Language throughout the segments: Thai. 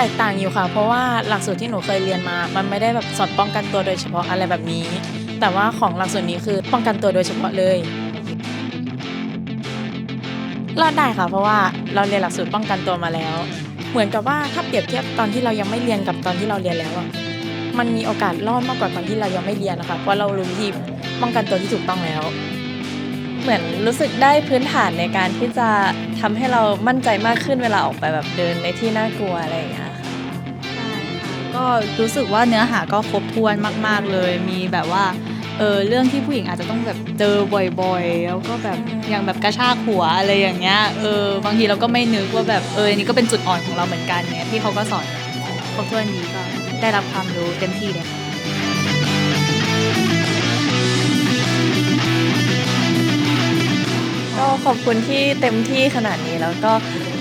แตกต่างอยู่ค่ะ เพราะว่าหลักสูตรที่หนูเคยเรียนมา มันไม่ได้แบบสอนป้องกันตัวโดยเฉพาะอะไรแบบนี้ แต่ว่าของหลักสูตรนี้คือป้องกันตัวโดยเฉพาะเลยรอดได้ค่ะ เพราะว่าเราเรียนหลักสูตรป้องกันตัวมาแล้ว เหมือนกับว่าถ้าเปรียบเทียบตอนที่เรายังไม่เรียนกับตอนที่เราเรียนแล้วอะมันมีโอกาสรอดมากกว่าตอนที่เรายังไม่เรียนนะคะเพราะเรารู้วิธีป้องกันตัวที่ถูกต้องแล้ว เหมือนรู้สึกได้พื้นฐานในการที่จะทำให้เรามั่นใจมากขึ้นเวลาออกไปแบบเดินในที่น่ากลัวอะไรอย่างเงี้ยค่ะใช่ค่ะก็รู้สึกว่าเนื้อหาก็ครบถ้วนมาก ๆเลย มีแบบว่าเออเรื่องที่ผู้หญิงอาจจะต้องแบบเจอบ่อยๆ แล้วก็แบบอย่างแบบกระชากหัวอะไรอย่างเงี้ยเออบางทีเราก็ไม่นึกว่าแบบเอออันนี้ก็เป็นจุดอ่อนของเราเหมือนกันเนี่ยที่เขาก็สอนครบถ้วนดีก็ได้รับความรู้เต็มที่เลยค่ะ ขอบคุณที่เต็มที่ขนาดนี้แล้วก็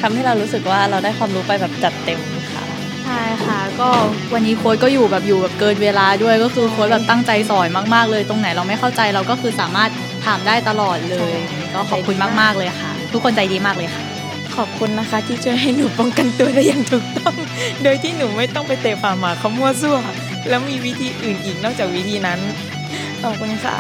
ทำให้เรารู้สึกว่าเราได้ความรู้ไปแบบจัดเต็มค่ะ ใช่ค่ะ ก็วันนี้โค้ชก็อยู่แบบอยู่แบบเกินเวลาด้วยก็คือโค้ชแบบตั้งใจสอนมากๆเลย ตรงไหนเราไม่เข้าใจเราก็คือสามารถถามได้ตลอดเลย ก็ขอบคุณมากๆเลยค่ะ ทุกคนใจดีมากเลยค่ะ ขอบคุณนะคะที่ช่วยให้หนูป้องกันตัวได้อย่างถูกต้อง โดยที่หนูไม่ต้องไปเตะฝ่าหมาเขามั่วซั่ว แล้วมีวิธีอื่นอีกนอกจากวิธีนั้น ขอบคุณค่ะ